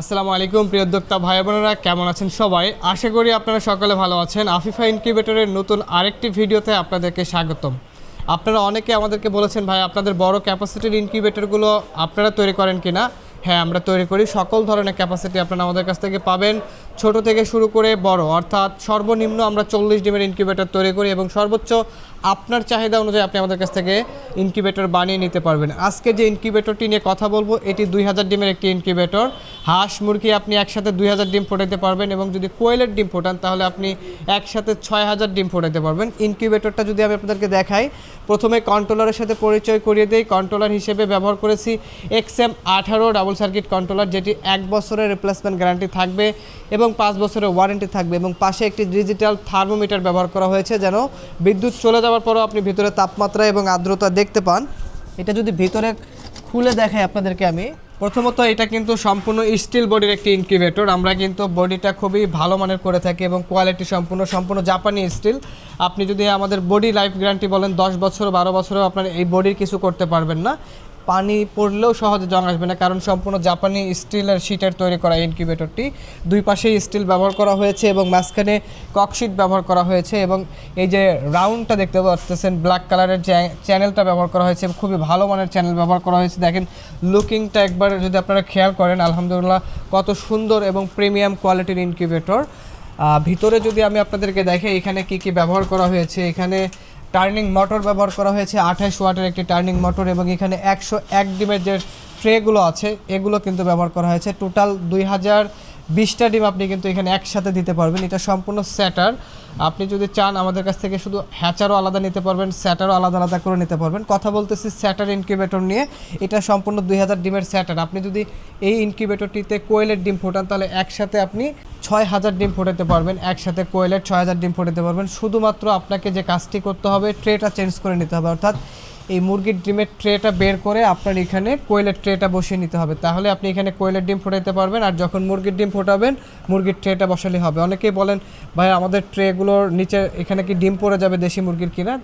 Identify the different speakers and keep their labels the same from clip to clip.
Speaker 1: আসসালামু আলাইকুম, প্রিয় উদ্যোক্তা ভাই বোনেরা, কেমন আছেন সবাই? আশা করি আপনারা সকলে ভালো আছেন। আফিফা ইনকিউবেটরের নতুন আরেকটি ভিডিওতে আপনাদেরকে স্বাগতম। আপনারা অনেকে আমাদেরকে বলেছেন, ভাই, আপনাদের বড় ক্যাপাসিটির ইনকিউবেটরগুলো আপনারা তৈরি করেন কিনা হ্যাঁ আমরা তৈরি করি। সকল ধরনের ক্যাপাসিটি আপনারা আমাদের কাছ থেকে পাবেন। ছোট থেকে শুরু করে বড়, অর্থাৎ সর্বনিম্ন আমরা চল্লিশ ডিমের ইনকিউবেটর তৈরি করি এবং সর্বোচ্চ আপনার চাহিদা অনুযায়ী আপনি আমাদের কাছ থেকে ইনকিউবেটর বানিয়ে নিতে পারবেন। আজকে যে ইনকিউবেটরটি নিয়ে কথা বলব, এটি দুই হাজার ডিমের একটি ইনকিউবেটর হাঁস মুরগি আপনি একসাথে দুই হাজার ডিম ফোটাতে পারবেন এবং যদি কোয়েলের ডিম ফোটান, তাহলে আপনি একসাথে ছয় হাজার ডিম ফোটাতে পারবেন। ইনকিউবেটরটা যদি আমি আপনাদেরকে দেখাই, প্রথমে কন্ট্রোলারের সাথে পরিচয় করিয়ে দিই। কন্ট্রোলার হিসেবে ব্যবহার করেছি এক্স এম আঠারো ডাবল সার্কিট কন্ট্রোলার যেটি এক বছরের রিপ্লেসমেন্ট গ্যারান্টি থাকবে এবং পাঁচ বছরের ওয়ারেন্টি থাকবে এবং পাশে একটি ডিজিটাল থার্মোমিটার ব্যবহার করা হয়েছে যেন বিদ্যুৎ চলে যাওয়ার পরও আপনি ভিতরে তাপমাত্রা এবং আর্দ্রতা দেখতে পান। এটা যদি ভিতরে খুলে দেখাই আপনাদেরকে আমি প্রথমত এটা কিন্তু সম্পূর্ণ স্টিল বডির একটি ইনকিউবেটর আমরা কিন্তু বডিটা খুবই ভালো মানের করে থাকি এবং কোয়ালিটি সম্পূর্ণ সম্পূর্ণ জাপানি স্টিল আপনি যদি আমাদের বডি লাইফ গ্যারান্টি বলেন, দশ বছর, বারো বছরেও আপনার এই বডির কিছু করতে পারবেন না। পানি পড়লেও সহজে জং আসবে না, কারণ সম্পূর্ণ জাপানি স্টিলের শিটের তৈরি করা ইনকিউবেটরটি দুই পাশেই স্টিল ব্যবহার করা হয়েছে এবং মাঝখানে ককশিট ব্যবহার করা হয়েছে এবং এই যে রাউন্ডটা দেখতে পাচ্ছেন, ব্ল্যাক কালারের চ্যানেলটা ব্যবহার করা হয়েছে খুবই ভালো মানের চ্যানেল ব্যবহার করা হয়েছে। দেখেন, লুকিংটা একবার যদি আপনারা খেয়াল করেন, আলহামদুলিল্লাহ কত সুন্দর এবং প্রিমিয়াম কোয়ালিটির ইনকিউবেটর। ভিতরে যদি আমি আপনাদেরকে দেখে এখানে কি কি ব্যবহার করা হয়েছে, এখানে টার্নিং মোটর ব্যবহার করা হয়েছে, আঠাশ ওয়াটের একটি টার্নিং মোটর এবং এখানে একশো এক ডিমের যে ট্রেগুলো আছে, এগুলো কিন্তু ব্যবহার করা হয়েছে। টোটাল দুই হাজার বিশটা ডিম আপনি কিন্তু এখানে একসাথে দিতে পারবেন। এটা সম্পূর্ণ স্যাটার। আপনি যদি চান আমাদের কাছ থেকে শুধু হ্যাচারও আলাদা নিতে পারবেন, স্যাটারও আলাদা আলাদা করে নিতে পারবেন। কথা বলতেছি স্যাটার ইনকিউবেটর নিয়ে। এটা সম্পূর্ণ দুই হাজার ডিমের স্যাটার। আপনি যদি এই ইনকিউবেটরটিতে কোয়েলের ডিম ফোটান, তাহলে একসাথে আপনি ছয় হাজার ডিম ফোটাতে পারবেন। একসাথে কোয়েলের ছয় হাজার ডিম ফোটাতে পারবেন। শুধুমাত্র আপনাকে যে কাজটি করতে হবে, ট্রেটা চেঞ্জ করে নিতে হবে। অর্থাৎ এই মুরগির ডিমের ট্রেটা বের করে আপনার এখানে কোয়েলের ট্রেটা বসিয়ে নিতে হবে। তাহলে আপনি এখানে কোয়েলের ডিম ফোটাতে পারবেন আর যখন মুরগির ডিম ফোটাবেন, মুরগির ট্রেটা বসালে হবে। অনেকেই বলেন, ভাই, আমাদের ট্রেগুলোর নিচে এখানে কি ডিম পড়ে যাবে দেশি মুরগির কিনা?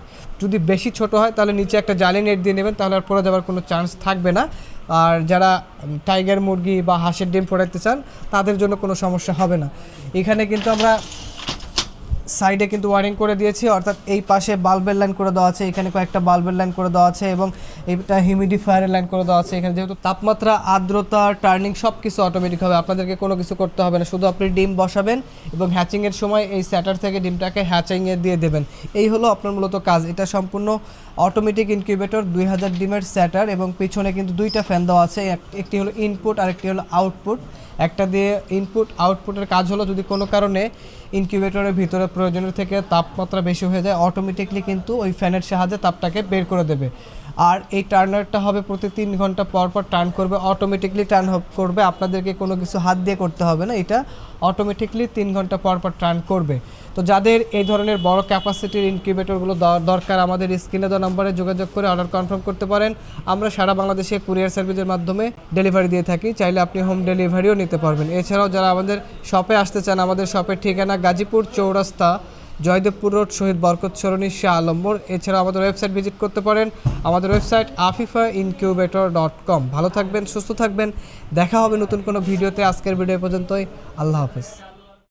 Speaker 1: যদি বেশি ছোট হয়, তাহলে নিচে একটা জালি নেট দিয়ে নেবেন, তাহলে আর পড়ে যাওয়ার কোনো চান্স থাকবে না। আর যারা টাইগার মুরগি বা হাঁসের ডিম ফোটাতে চান, তাদের জন্য কোনো সমস্যা হবে না। এখানে কিন্তু আমরা সাইডে কিন্তু ওয়ারিং করে দিয়েছি, অর্থাৎ এই পাশে বাল্বের লাইন করে দেওয়া আছে, এখানে কয়েকটা বাল্বের লাইন করে দেওয়া আছে এবং এইটা হিউমিডিফায়ারের লাইন করে দেওয়া আছে। এখানে যেহেতু তাপমাত্রা, আর্দ্রতা, টার্নিং সব কিছু অটোমেটিক হবে, আপনাদেরকে কোনো কিছু করতে হবে না, শুধু আপনি ডিম বসাবেন এবং হ্যাচিংয়ের সময় এই স্যাটার থেকে ডিমটাকে হ্যাচিংয়ে দিয়ে দেবেন। এই হলো আপনার মূলত কাজ, এটা সম্পূর্ণ অটোমেটিক ইনকিউবেটর দুই হাজার ডিমের স্যাটার এবং পিছনে কিন্তু দুইটা ফ্যান দেওয়া আছে, এক- একটি হলো ইনপুট আর একটি হলো আউটপুট একটা দিয়ে ইনপুট আউটপুটের কাজ হলো যদি কোনো কারণে ইনকিউবেটরের ভিতরে প্রয়োজনের থেকে তাপমাত্রা বেশি হয়ে যায় অটোমেটিকলি কিন্তু ওই ফ্যানের সাহায্যে তাপটাকে বের করে দেবে। আর এই টার্নারটা হবে প্রতি তিন ঘণ্টা পর পর টার্ন করবে অটোমেটিকলি টার্ন করবে। আপনাদেরকে কোনো কিছু হাত দিয়ে করতে হবে না, এটা অটোমেটিকলি তিন ঘণ্টা পর পর টার্ন করবে। তো যাদের এই ধরনের বড় ক্যাপাসিটির ইনকিউবেটরগুলো দরকার, আমাদের স্ক্রিনে দেওয়া নম্বরে যোগাযোগ করে অর্ডার কনফার্ম করতে পারেন। আমরা সারা বাংলাদেশে কুরিয়ার সার্ভিসের মাধ্যমে ডেলিভারি দিয়ে থাকি, চাইলে আপনি হোম ডেলিভারিও নিতে পারবেন। এছাড়াও যারা আমাদের শপে আসতে চান, আমাদের শপের ঠিকানা গাজীপুর চৌরাস্তা জয়দেবপুর রোড, শহীদ বরকত সরণি, শাহ আলম্বর এছাড়া আমাদের ওয়েবসাইট ভিজিট করতে পারেন। আমাদের website Afifa incubator dot com. ভালো থাকবেন, সুস্থ থাকবেন। দেখা হবে নতুন কোনো ভিডিওতে। আজকের ভিডিও পর্যন্তই। আল্লাহ হাফেজ।